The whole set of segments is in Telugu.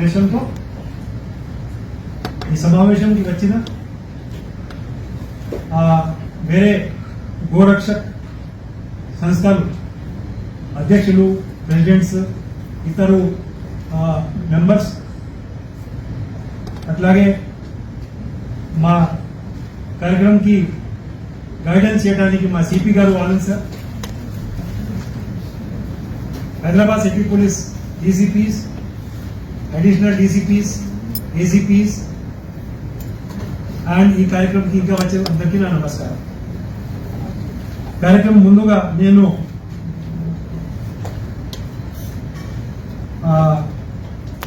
ఉద్దేశంతో ఈ సమావేశానికి వచ్చిన వేరే గోరక్షక్ సంస్థలు అధ్యక్షులు ప్రెసిడెంట్స్ ఇతరు మెంబర్స్ అట్లాగే మా కార్యక్రమంకి గైడెన్స్ చేయడానికి మా సిపి గారు Anand sir Hyderabad city police DCPs additional DCPs ACPs and ఈ కార్యక్రమంకి ఇంకా వచ్చే అందరికీ నా నమస్కారం. కార్యక్రమం ముందుగా నేను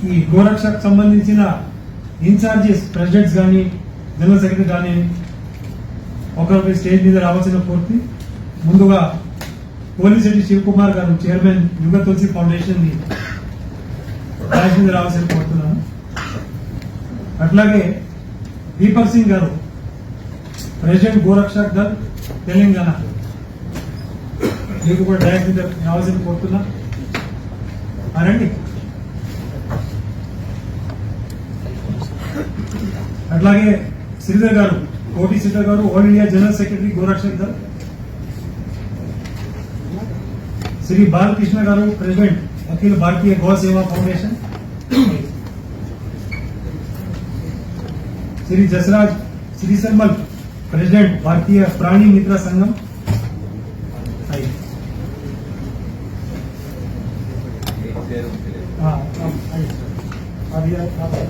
ఈ గోరక్షకు సంబంధించిన ఇన్ఛార్జెస్ ప్రెసిడెంట్స్ కానీ జనరల్ సెక్రటరీ కానీ ఒకరి స్టేజ్ మీద రావాల్సిన పూర్తి ముందుగా పోలీస్ రెడ్డి శివకుమార్ గారు చైర్మన్ యుగ తులసి ఫౌండేషన్ రాసింది రావాల్సిన కోరుతున్నాను. అట్లాగే దీపక్ సింగ్ గారు ప్రెసిడెంట్ గోరక్షక్ దళ్ తెలంగాణ. మీకు కూడా డైరెక్ట్ రావాల్సిన కోరుతున్నా. ఆ, అట్లాగే శ్రీధర్ గారు కోటి శ్రీధర్ గారు all India general secretary Gorakshak Dal. Shri Balakrishna గారు president. Akhila Bharatiya Go Seva foundation Shri Jasraj Shri Sharmal president Bharatiya Prani Mitra Sangham I. ఆ, ఆ, ఐ. అది, ఆ, ఆ.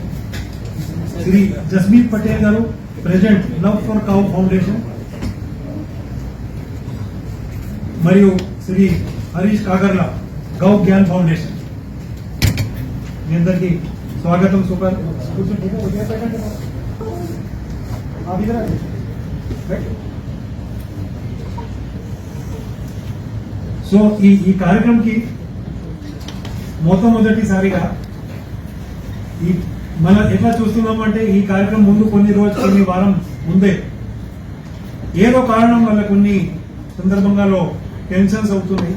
శ్రీ జస్మీత్ పటేల్ గారు president love for cow foundation మరియు శ్రీ హరీష్ కాగర్ల గౌ జ్ఞాన్ ఫౌండేషన్. మీ అందరికి స్వాగతం సూపర్ సో ఈ ఈ కార్యక్రమంకి మొట్టమొదటిసారిగా ఈ మనం ఎట్లా చూస్తున్నామంటే ఈ కార్యక్రమం ముందు కొన్ని రోజులు కొన్ని వారం ముందే ఏదో కారణం వల్ల కొన్ని సందర్భంగాలో టెన్షన్స్ అవుతున్నాయి.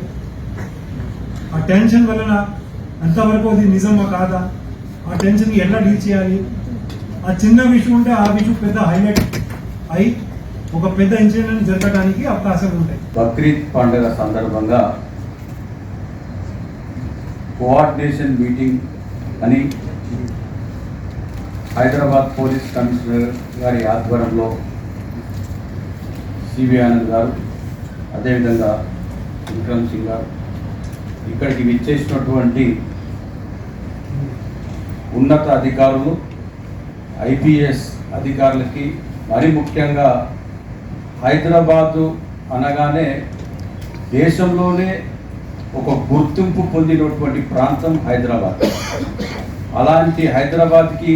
ఆ టెన్షన్ వలన ఎంతవరకు అది నిజమా కాదా? ఆ టెన్షన్ ఎలా డీల్ చేయాలి? ఆ చిన్న విషయం ఉంటే ఆ విషయం పెద్ద హైలైట్ అయి ఒక పెద్ద ఇన్సిడెంట్ జరగడానికి అవకాశం ఉంటాయి. బక్రీద్ పండుగ సందర్భంగా కోఆర్డినేషన్ మీటింగ్ అని హైదరాబాద్ పోలీస్ కమిషనర్ గారి ఆధ్వర్యంలో సివి ఆనంద్ గారు అదేవిధంగా విక్రమ్ సింగ్ గారు ఇక్కడికి విచ్చేసినటువంటి ఉన్నత అధికారులు ఐపీఎస్ అధికారులకి మరి ముఖ్యంగా హైదరాబాదు అనగానే దేశంలోనే ఒక గుర్తింపు పొందినటువంటి ప్రాంతం హైదరాబాద్. అలాంటి హైదరాబాద్కి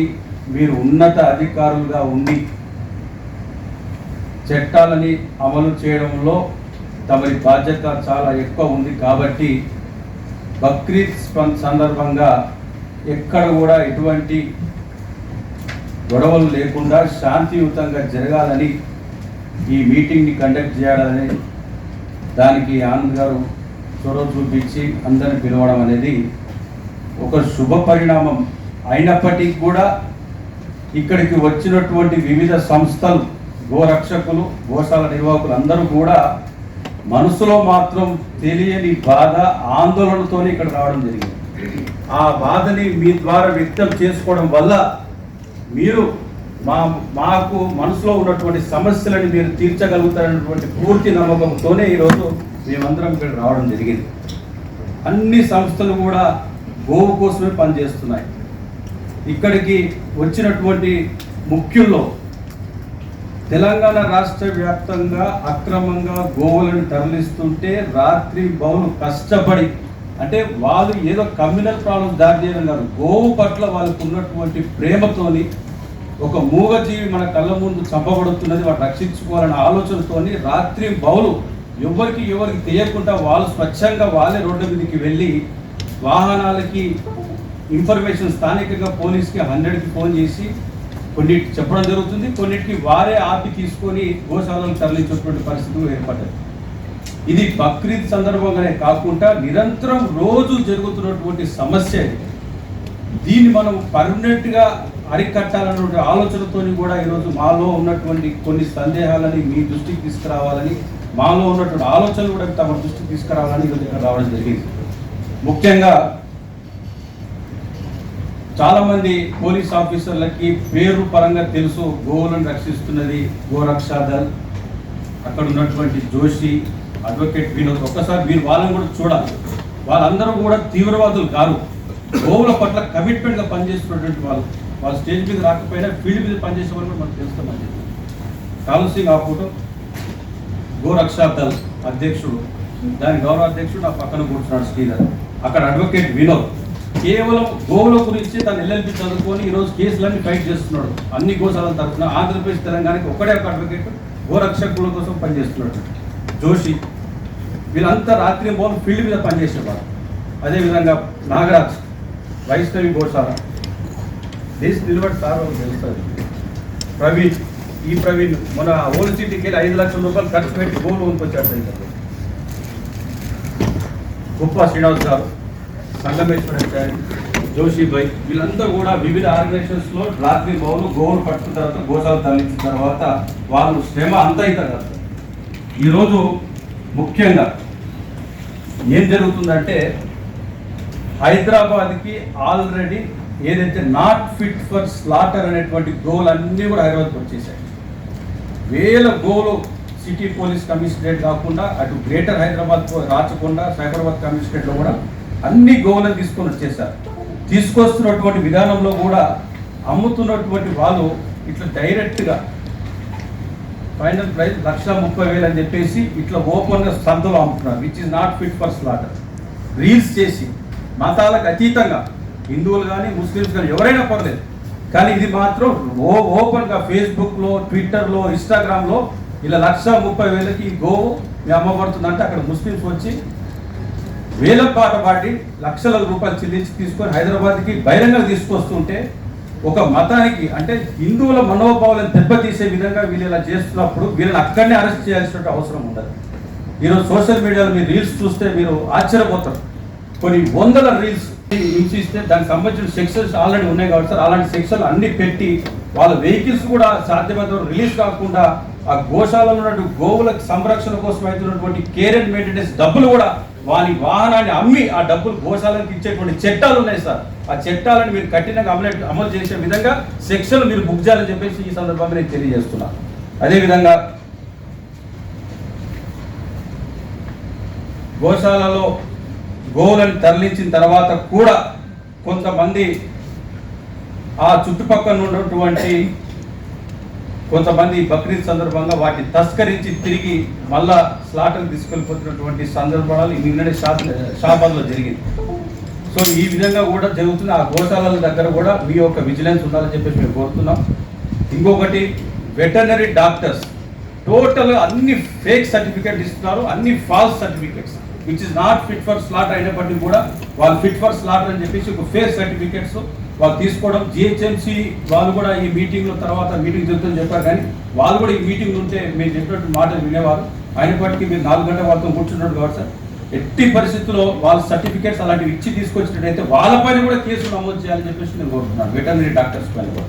మీరు ఉన్నత అధికారులుగా ఉండి చట్టాలని అమలు చేయడంలో తమరి బాధ్యత చాలా ఎక్కువ ఉంది కాబట్టి బక్రీద్ సందర్భంగా ఎక్కడ కూడా ఎటువంటి గొడవలు లేకుండా శాంతియుతంగా జరగాలని ఈ మీటింగ్ని కండక్ట్ చేయాలని దానికి ఆనంద్ గారు చొరవ చూపించి అందరిని పిలవడం అనేది ఒక శుభ పరిణామం. అయినప్పటికీ కూడా ఇక్కడికి వచ్చినటువంటి వివిధ సంస్థలు గోరక్షకులు గోశాల నిర్వాహకులు అందరూ కూడా మనసులో మాత్రం తెలియని బాధ ఆందోళనతోనే ఇక్కడ రావడం జరిగింది. ఆ బాధని మీ ద్వారా వ్యక్తం చేసుకోవడం వల్ల మీరు మా మాకు మనసులో ఉన్నటువంటి సమస్యలని మీరు తీర్చగలుగుతారన్నటువంటి పూర్తి నమ్మకంతోనే ఈరోజు మేమందరం ఇక్కడ రావడం జరిగింది. అన్ని సంస్థలు కూడా గోవు కోసమే పనిచేస్తున్నాయి. ఇక్కడికి వచ్చినటువంటి ముఖ్యుల్లో తెలంగాణ రాష్ట్ర వ్యాప్తంగా అక్రమంగా గోవులను తరలిస్తుంటే రాత్రి బౌలు కష్టపడి అంటే వాళ్ళు ఏదో కమ్యూనల్ ప్రాబ్లం దారి చేయడం కాదు గోవు పట్ల వాళ్ళకు ఉన్నటువంటి ప్రేమతోని ఒక మూగజీవి మన కళ్ళ ముందు చంపబడుతున్నది వాటి రక్షించుకోవాలనే ఆలోచనతోని రాత్రి బౌలు ఎవరికి ఎవరికి తెలియకుండా వాళ్ళు స్వచ్ఛంగా వాళ్ళే రోడ్ల మీదకి వెళ్ళి వాహనాలకి ఇన్ఫర్మేషన్ స్థానికంగా పోలీస్కి హండ్రెడ్కి ఫోన్ చేసి కొన్నిటి చెప్పడం జరుగుతుంది. కొన్నిటికి వారే ఆపి తీసుకొని గోశాలను తరలించేటువంటి పరిస్థితులు ఏర్పడ్డాయి. ఇది బక్రీద్ సందర్భంగానే కాకుండా నిరంతరం రోజు జరుగుతున్నటువంటి సమస్య ఇది. దీన్ని మనం పర్మనెంట్గా అరికట్టాలన్నటువంటి ఆలోచనతో కూడా ఈరోజు మాలో ఉన్నటువంటి కొన్ని సందేహాలని మీ దృష్టికి తీసుకురావాలని మాలో ఉన్నటువంటి ఆలోచనలు కూడా తమ దృష్టికి తీసుకురావాలని ఈరోజు ఇక్కడ రావడం జరిగింది. ముఖ్యంగా చాలామంది పోలీస్ ఆఫీసర్లకి పేరు పరంగా తెలుసు గోవులను రక్షిస్తున్నది గోరక్షా దళ్ అక్కడ ఉన్నటువంటి జోషి అడ్వకేట్ వినోద్. ఒక్కసారి మీరు వాళ్ళని కూడా చూడాలి. వాళ్ళందరూ కూడా తీవ్రవాదులు కాదు గోవుల పట్ల కమిట్మెంట్గా పనిచేస్తున్నటువంటి వాళ్ళు. వాళ్ళు స్టేజ్ మీద రాకపోయినా ఫీల్డ్ మీద పనిచేసే వాళ్ళు మనకు తెలుస్తామని చెప్పి కాలు సింగ్ ఆ ఫోటో గోరక్షా దళ్ అధ్యక్షుడు. దాని గౌరవ అధ్యక్షుడు నా పక్కన కూర్చున్నాడు శ్రీధర్. అక్కడ అడ్వకేట్ వినోద్. కేవలం గోవుల గురించి తను ఎల్ఎల్పి చదువుకొని ఈరోజు కేసులన్నీ ఫైట్ చేస్తున్నాడు. అన్ని గోశాల తరఫున ఆంధ్రప్రదేశ్ తెలంగాణకి ఒకటే ఒక అడ్వకేట్ గోరక్షకుల కోసం పనిచేస్తున్నాడు. జోషి వీళ్ళంతా రాత్రి మోహన్ ఫీల్డ్ మీద పనిచేసేవారు. అదేవిధంగా నాగరాజ్ వైష్ణవి గోశాల. దేశ నిలబడి సార్ తెలుస్తుంది. ప్రవీణ్ ఈ ప్రవీణ్ మన ఓల్డ్ సిటీకి వెళ్ళి ఐదు లక్షల రూపాయలు ఖర్చు పెట్టి గోల్ కొనుక్కొచ్చాడు గొప్ప శ్రీనివాస్ గారు. సంగమేశ్వరాచారి జోషి భాయ్ వీళ్ళంతా కూడా వివిధ ఆర్గనైజేషన్స్లో రాత్రి గోవులు గోవులు పట్టుకున్న తర్వాత గోసాలు తరలించిన తర్వాత వాళ్ళు శ్రమ అంతా అవుతారు కదా. ఈరోజు ముఖ్యంగా ఏం జరుగుతుందంటే హైదరాబాద్కి ఆల్రెడీ ఏదైతే నాట్ ఫిట్ ఫర్ స్లాటర్ అనేటువంటి గోల్ అన్నీ కూడా హైదరాబాద్కి వచ్చేసాయి. వేల గోలు సిటీ పోలీస్ కమిషనరేట్ కాకుండా అటు గ్రేటర్ హైదరాబాద్ రాచకుండా సైబరాబాద్ కమిషనరేట్లో కూడా అన్ని గోవులను తీసుకొని వచ్చేసారు. తీసుకొస్తున్నటువంటి విధానంలో కూడా అమ్ముతున్నటువంటి వాళ్ళు ఇట్లా డైరెక్ట్గా ఫైనల్ ప్రైస్ లక్ష ముప్పై వేలు అని చెప్పేసి ఇట్లా ఓపెన్గా సంతలో అమ్ముతున్నారు. Which is not fit for slaughter reels చేసి మతాలకు అతీతంగా హిందువులు కానీ ముస్లిమ్స్ కానీ ఎవరైనా పర్లేదు. కానీ ఇది మాత్రం ఓ ఓపెన్గా ఫేస్బుక్లో ట్విట్టర్లో ఇన్స్టాగ్రామ్లో ఇలా లక్ష ముప్పై వేలకి గోవు మీ అమ్మబడుతుందంటే అక్కడ ముస్లిమ్స్ వచ్చి వేల పాట పాడి లక్షల రూపాయలు చెల్లించి తీసుకొని హైదరాబాద్కి బహిరంగంగా తీసుకొస్తుంటే ఒక మతానికి అంటే హిందువుల మనోభావాలను దెబ్బతీసే విధంగా వీళ్ళు ఇలా చేస్తున్నప్పుడు వీళ్ళని అక్కడనే అరెస్ట్ చేయాల్సిన అవసరం ఉండదు. ఈరోజు సోషల్ మీడియాలో మీరు రీల్స్ చూస్తే మీరు ఆశ్చర్యపోతారు. కొన్ని వందల రీల్స్ హింసిస్తే దానికి సంబంధించిన సెక్షన్స్ ఆల్రెడీ ఉన్నాయి కాబట్టి సార్ అలాంటి సెక్షన్లు అన్ని పెట్టి వాళ్ళ వెహికల్స్ కూడా సాధ్యమైనంత రిలీజ్ కాకుండా ఆ గోశాలలో ఉన్నటువంటి గోవులకు సంరక్షణ కోసం అవుతున్నటువంటి కేర్ అండ్ మెయింటెనెన్స్ డబ్బులు కూడా వాని వాహనాన్ని అమ్మి ఆ డబ్బులు గోశాలకు ఇచ్చేటువంటి చట్టాలు ఉన్నాయి సార్. ఆ చట్టాలను మీరు కఠినంగా అమలు అమలు చేసే విధంగా సెక్షన్ మీరు బుక్ చేయాలని చెప్పేసి ఈ సందర్భంగా నేను తెలియజేస్తున్నాను అదేవిధంగా గోశాలలో గోవులను తరలించిన తర్వాత కూడా కొంతమంది ఆ చుట్టుపక్కల ఉన్నటువంటి కొంతమంది బక్రీద్ సందర్భంగా వాటిని తస్కరించి తిరిగి మళ్ళా స్లాటర్ తీసుకెళ్ళిపోతున్నటువంటి సందర్భాలు నిన్ననే షాప్ షాబాద్లో జరిగింది. సో ఈ విధంగా కూడా జరుగుతున్న ఆ గోశాలల దగ్గర కూడా మీ యొక్క విజిలెన్స్ ఉండాలని చెప్పేసి మేము కోరుతున్నాం. ఇంకొకటి వెటర్నరీ డాక్టర్స్ టోటల్ అన్ని ఫేక్ సర్టిఫికేట్ ఇస్తున్నారు అన్ని false certificates. Which is not fit for slaughter అయినప్పటికీ కూడా వాళ్ళు ఫిట్ ఫర్ స్లాటర్ అని చెప్పేసి ఒక ఫేక్ సర్టిఫికేట్స్ వాళ్ళు తీసుకోవడం జిహెచ్ఎంసీ వాళ్ళు కూడా ఈ మీటింగ్లో తర్వాత మీటింగ్ జరుగుతుందని చెప్పారు. కానీ వాళ్ళు కూడా ఈ మీటింగ్ ఉంటే మీరు చెప్పినట్టు మాటలు వినేవారు. అయినప్పటికీ మీరు నాలుగు గంటల వాళ్ళతో కూర్చున్నట్టు కాబట్టి సార్. ఎట్టి పరిస్థితుల్లో వాళ్ళ సర్టిఫికేట్స్ అలాంటివి ఇచ్చి తీసుకొచ్చినట్టయితే వాళ్ళపైన కూడా కేసు నమోదు చేయాలని చెప్పేసి నేను కోరుతున్నాను వెటర్నరీ డాక్టర్స్ పైన కూడా.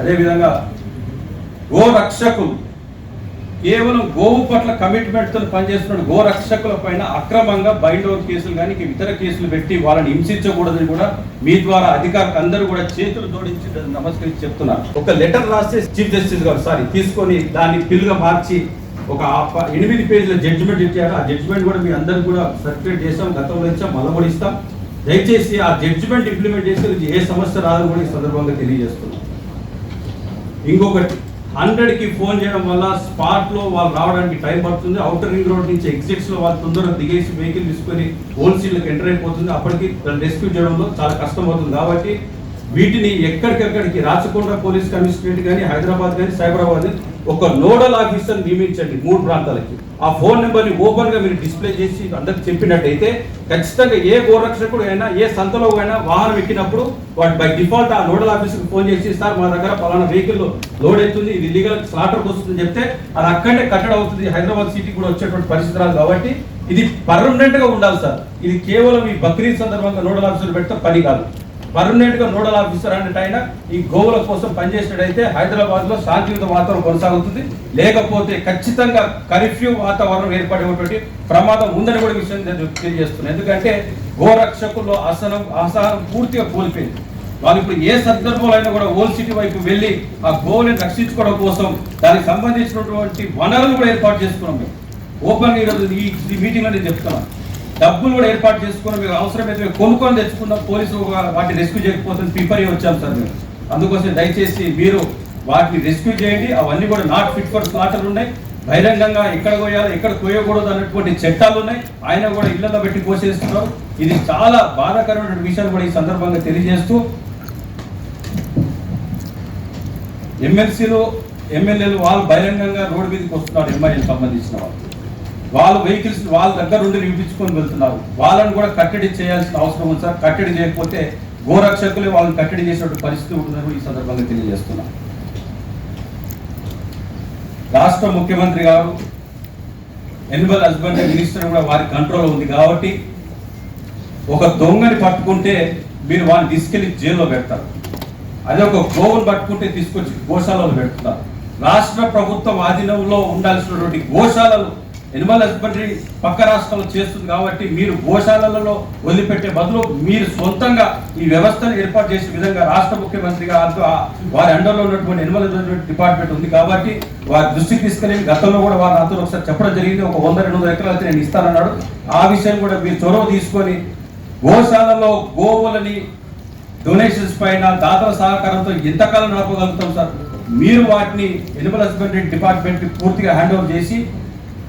అదేవిధంగా ఓ రక్షకులు కేవలం గోవు పట్ల కమిట్మెంట్తో పనిచేస్తున్న గో రక్షకుల పైన అక్రమంగా బయట కేసులు కానీ ఇతర కేసులు పెట్టి వాళ్ళని హింసించకూడదని కూడా మీ ద్వారా అధికారులు అందరూ కూడా చేతులు జోడించి నమస్కరించి చెప్తున్నారు. ఒక లెటర్ రాస్తే చీఫ్ జస్టిస్ గారు సారీ తీసుకొని దాన్ని పిల్లుగా మార్చి ఒక ఎనిమిది పేజీల జడ్జిమెంట్ ఇచ్చారు. ఆ జడ్జిమెంట్ కూడా మీ అందరూ కూడా సర్టిఫికేట్ చేస్తాం గతంలో ఇచ్చాం మళ్ళీ కూడా ఇస్తాం. దయచేసి ఆ జడ్జిమెంట్ ఇంప్లిమెంట్ చేసి ఏ సమస్య రాదని కూడా ఈ సందర్భంగా తెలియజేస్తున్నాం. ఇంకొకటి హండ్రెడ్కి ఫోన్ చేయడం వల్ల స్పాట్లో వాళ్ళు రావడానికి టైం పడుతుంది. అవుటర్ రింగ్ రోడ్ నుంచి ఎగ్జిట్స్లో వాళ్ళు తొందరగా దిగేసి వెహికల్ తీసుకొని హోల్సేల్ ఎంటర్ అయిపోతుంది. అప్పటికి రెస్క్యూ చేయడంలో చాలా కష్టం అవుతుంది. కాబట్టి వీటిని ఎక్కడికెక్కడికి రాచకొండ పోలీస్ కమిషనరేట్ కానీ హైదరాబాద్ కానీ సైబరాబాద్ కానీ ఒక నోడల్ ఆఫీసర్ నియమించండి. మూడు ప్రాంతాలకి. ఆ ఫోన్ నెంబర్ని ఓపెన్గా మీరు డిస్ప్లే చేసి అందరికి చెప్పినట్టయితే ఖచ్చితంగా ఏ గోరక్షకుడు అయినా ఏ సంతలో అయినా వాహనం ఎక్కినప్పుడు వాడు బై డిఫాల్ట్ ఆ నోడల్ ఆఫీస్కి ఫోన్ చేసి సార్ మా దగ్గర పలానా వెహికల్ లోడ్ అవుతుంది ఇది లీగల్ స్లాటర్కి వస్తుంది చెప్తే అది అక్కడే కట్టడం అవుతుంది హైదరాబాద్ సిటీ కూడా వచ్చేటువంటి పరిస్థితి రాదు కాబట్టి ఇది పర్మనెంట్గా ఉండాలి సార్. ఇది కేవలం ఈ బక్రీద్ సందర్భంగా నోడల్ ఆఫీసులు పెడితే పని కాదు. పర్మనెంట్గా నోడల్ ఆఫీసర్ అన్నట్టు ఆయన ఈ గోవుల కోసం పనిచేసినట్టయితే హైదరాబాద్లో శాంతియుత వాతావరణం కొనసాగుతుంది. లేకపోతే ఖచ్చితంగా కర్ఫ్యూ వాతావరణం ఏర్పడేటువంటి ప్రమాదం ఉందని కూడా విషయం నేను తెలియజేస్తున్నాను ఎందుకంటే గోరక్షకుల్లో అసహనం అసహనం పూర్తిగా కోల్పోయింది. వాళ్ళు ఇప్పుడు ఏ సందర్భంలో అయినా కూడా ఓల్ సిటీ వైపు వెళ్ళి ఆ గోవులను రక్షించుకోవడం కోసం దానికి సంబంధించినటువంటి వనరులు కూడా ఏర్పాటు చేసుకున్నాం మేము. ఓపెన్ ఈరోజు ఈ ఈ మీటింగ్లో నేను చెప్తున్నాను డబ్బులు కూడా ఏర్పాటు చేసుకుని మీకు అవసరమైతే మేము కొనుక్కొని తెచ్చుకుందాం. పోలీసు వాటిని రెస్క్యూ చేయకపోతే ప్రిపేర్ అయ్యి వచ్చాం సార్ మేము. అందుకోసం దయచేసి మీరు వాటిని రెస్క్యూ చేయండి. అవన్నీ కూడా నాట్ ఫిట్ ఫర్ స్లాటర్ ఉన్నాయి. బహిరంగంగా ఎక్కడ కోయాలి ఎక్కడ కోయకూడదు అన్నటువంటి చట్టాలు ఉన్నాయి. ఆయన కూడా ఇళ్ళలో పెట్టి కోసేస్తున్నారు ఇది చాలా బాధాకరమైన విషయాలు కూడా ఈ సందర్భంగా తెలియజేస్తూ ఎమ్మెల్సీలు ఎమ్మెల్యేలు వాళ్ళు బహిరంగంగా రోడ్డు మీదకి వస్తున్నారు. ఎంఐఎల్ సంబంధించిన వాళ్ళు. వాళ్ళు వెహికల్స్ వాళ్ళ దగ్గర ఉండి వినిపించుకొని వెళ్తున్నారు. వాళ్ళని కూడా కట్టడి చేయాల్సిన అవసరం ఉంది సార్. కట్టడి చేయకపోతే గోరక్షకులే వాళ్ళని కట్టడి చేసేటువంటి పరిస్థితి ఉంటుందని ఈ సందర్భంగా తెలియజేస్తున్నాం. రాష్ట్ర ముఖ్యమంత్రి గారు ఎనిమల్ హస్బెండ్ మినిస్టర్ కూడా వారి కంట్రోల్ ఉంది కాబట్టి ఒక దొంగని పట్టుకుంటే మీరు వాడిని తీసుకెళ్ళి జైల్లో పెడతారు. అదే ఒక గోవును పట్టుకుంటే తీసుకొచ్చి గోశాలలో పెడుతున్నారు. రాష్ట్ర ప్రభుత్వం ఆధీనంలో ఉండాల్సినటువంటి గోశాలలు ఎనిమల్ హస్బెండరీ పక్క రాష్ట్రంలో చేస్తుంది కాబట్టి మీరు గోశాలలలో వదిలిపెట్టే బదులు మీరు సొంతంగా ఈ వ్యవస్థను ఏర్పాటు చేసే విధంగా రాష్ట్ర ముఖ్యమంత్రిగా అటు వారి అండర్లో ఉన్నటువంటి ఎనిమల్ హస్బెండరీ డిపార్ట్మెంట్ ఉంది కాబట్టి వారి దృష్టికి తీసుకుని గతంలో కూడా వారు నాతో ఒకసారి చెప్పడం జరిగింది. ఒక వంద రెండు వందల ఎకరాలు అయితే నేను ఇస్తానన్నాడు. ఆ విషయం కూడా మీరు చొరవ తీసుకొని గోశాలలో గోవులని డొనేషన్స్ పైన దాతల సహకారంతో ఎంతకాలం నడపగలుగుతాం సార్. మీరు వాటిని ఎనిమల్ హస్బెండరీ డిపార్ట్మెంట్ పూర్తిగా హ్యాండ్ ఓవర్ చేసి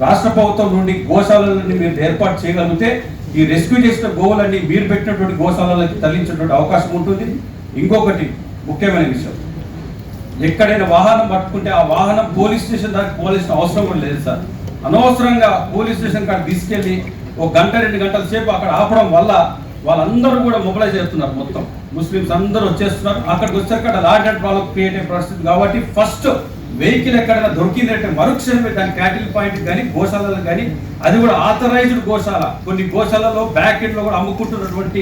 రాష్ట్ర ప్రభుత్వం నుండి గోశాలలని మీరు ఏర్పాటు చేయగలిగితే ఈ రెస్క్యూ చేసిన గోవులన్నీ మీరు పెట్టినటువంటి గోశాలలకి తరలించేటువంటి అవకాశం ఉంటుంది. ఇంకొకటి ముఖ్యమైన విషయం. ఎక్కడైనా వాహనం పట్టుకుంటే ఆ వాహనం పోలీస్ స్టేషన్ దాకా పోలీసిన అవసరం కూడా లేదు సార్. అనవసరంగా పోలీస్ స్టేషన్ కాడ తీసుకెళ్ళి ఒక గంట రెండు గంటల సేపు అక్కడ ఆపడం వల్ల వాళ్ళందరూ కూడా మొబిలైజ్ చేస్తున్నారు మొత్తం. ముస్లిమ్స్ అందరూ వచ్చేస్తున్నారు. అక్కడికి వచ్చాక అక్కడ లాండ్ అండ్ ప్రాబ్లం క్రియేట్ అయ్యే పరిస్థితి కాబట్టి ఫస్ట్ వెహికల్ ఎక్కడైనా దొరికిందంటే మరుక్షణమే దాని క్యాటిల్ పాయింట్ కానీ గోశాలలో కానీ అది కూడా ఆథరైజ్డ్ గోశాల. కొన్ని గోశాలలో బ్యాక్ ఎండ్ కూడా అమ్ముకుంటున్నటువంటి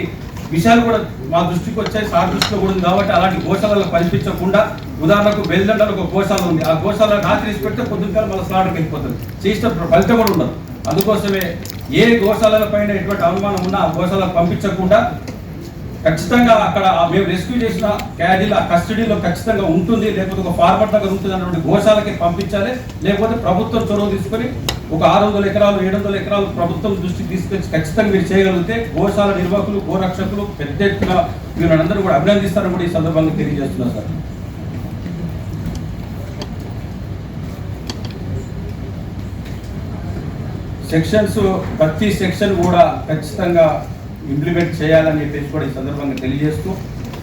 విషయాలు కూడా మా దృష్టికి వచ్చాయి సార్ దృష్టిలో కూడా ఉంది కాబట్టి అలాంటి గోశాలలో కల్పించకుండా ఉదాహరణకు బెల్దండలో ఒక గోశాల ఉంది. ఆ గోశాల రాత్రి పెడితే పొద్దున్న మళ్ళీ స్లాట్కి వెళ్ళిపోతుంది చేసిన ఫలితం కూడా ఉండదు. అందుకోసమే ఏ గోశాలల పైన ఎటువంటి అనుమానం ఉన్నా ఆ గోశాలకు పంపించకుండా ఖచ్చితంగా అక్కడ మేము రెస్క్యూ చేసిన క్యాడీలు ఆ కస్టడీలో ఖచ్చితంగా ఉంటుంది లేకపోతే ఒక ఫార్మర్ దగ్గర ఉంటుంది అన్నటువంటి గోశాలకి పంపించాలి లేకపోతే ప్రభుత్వం చొరవ తీసుకొని ఒక ఆరు వందల ఎకరాలు ఏడు వందల ఎకరాలు ప్రభుత్వం దృష్టికి తీసుకొచ్చి ఖచ్చితంగా మీరు చేయగలిగితే గోశాల నిర్వాహకులు గోరక్షకులు పెద్ద ఎత్తున మీరు అందరూ కూడా అభినందిస్తారని కూడా ఈ సందర్భంగా తెలియజేస్తున్నారు సార్. సెక్షన్స్ ప్రతి సెక్షన్ కూడా ఖచ్చితంగా ఇంప్లిమెంట్ చేయాలని చెప్పేసి కూడా ఈ సందర్భంగా తెలియజేస్తూ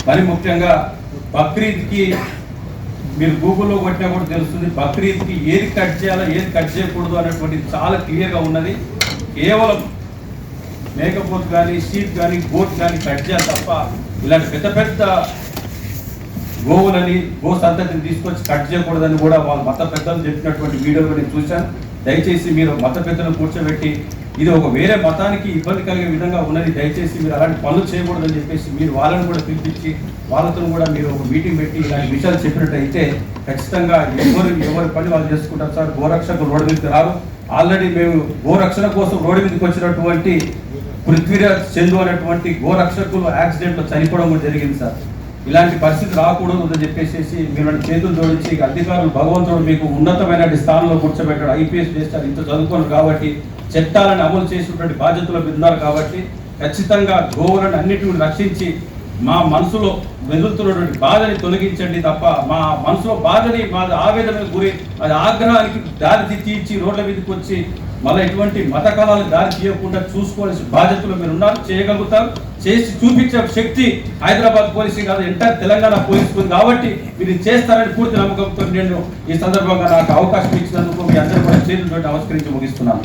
మరి ముఖ్యంగా బక్రీద్కి మీరు గూగుల్లో కొట్టినా కూడా తెలుస్తుంది బక్రీద్కి ఏది కట్ చేయాలో ఏది కట్ చేయకూడదు అనేటువంటిది చాలా క్లియర్గా ఉన్నది. కేవలం మేకపోత్ కానీ షీప్ కానీ గోట్ కానీ కట్ చేయాలి తప్ప ఇలాంటి పెద్ద పెద్ద గోవులని గో సంతతిని తీసుకొచ్చి కట్ చేయకూడదని కూడా వాళ్ళ మత పెద్దలు చెప్పినటువంటి వీడియో నేను చూశాను. దయచేసి మీరు మత పెద్దలను కూర్చోబెట్టి ఇది ఒక వేరే మతానికి ఇబ్బంది కలిగే విధంగా ఉన్నది. దయచేసి మీరు అలాంటి పనులు చేయకూడదని చెప్పేసి మీరు వాళ్ళని కూడా పిలిపించి వాళ్ళతో కూడా మీరు ఒక మీటింగ్ పెట్టి ఇలాంటి విషయాలు చెప్పినట్టయితే ఖచ్చితంగా ఎవరు ఎవరి పని వాళ్ళు చేసుకుంటారు సార్. గోరక్షకులు రోడ్డు మీదకి రారు. ఆల్రెడీ మేము గోరక్షణ కోసం రోడ్డు మీదకి వచ్చినటువంటి పృథ్వీరాజ్ చందు అనేటువంటి గోరక్షకులు యాక్సిడెంట్లో చనిపోవడం కూడా జరిగింది సార్. ఇలాంటి పరిస్థితి రాకూడదు అని చెప్పేసి మీరు చేతులు జోడించి అధికారులు భగవంతుడు మీకు ఉన్నతమైన స్థానంలో కూర్చోబెట్టాడు. ఐపీఎస్ చేస్తారు ఇంత చదువుకోను కాబట్టి చట్టాలను అమలు చేసినటువంటి బాధ్యతలు మీరు ఉన్నారు కాబట్టి ఖచ్చితంగా గోవులను అన్నిటిని రక్షించి మా మనసులో మెదులుతున్నటువంటి బాధని తొలగించండి తప్ప మా మనసులో బాధని మా ఆవేదనకు గురి అది ఆగ్రహానికి దారి తీర్చి రోడ్ల మీదకి వచ్చి మళ్ళీ ఎటువంటి మత కళాలకు దారి తీయకుండా చూసుకోవాల్సిన బాధ్యతలు మీరు ఉన్నారు. చేయగలుగుతారు. చేసి చూపించే శక్తి హైదరాబాద్ పోలీసు కాదు ఎంటర్ తెలంగాణ పోలీస్ ఉంది కాబట్టి మీరు ఇది చేస్తారని పూర్తి నమ్మకంతో నేను ఈ సందర్భంగా నాకు అవకాశం ఇచ్చినందుకు మీ అందరూ కూడా చేతులతో నమస్కరించి ముగిస్తున్నాను.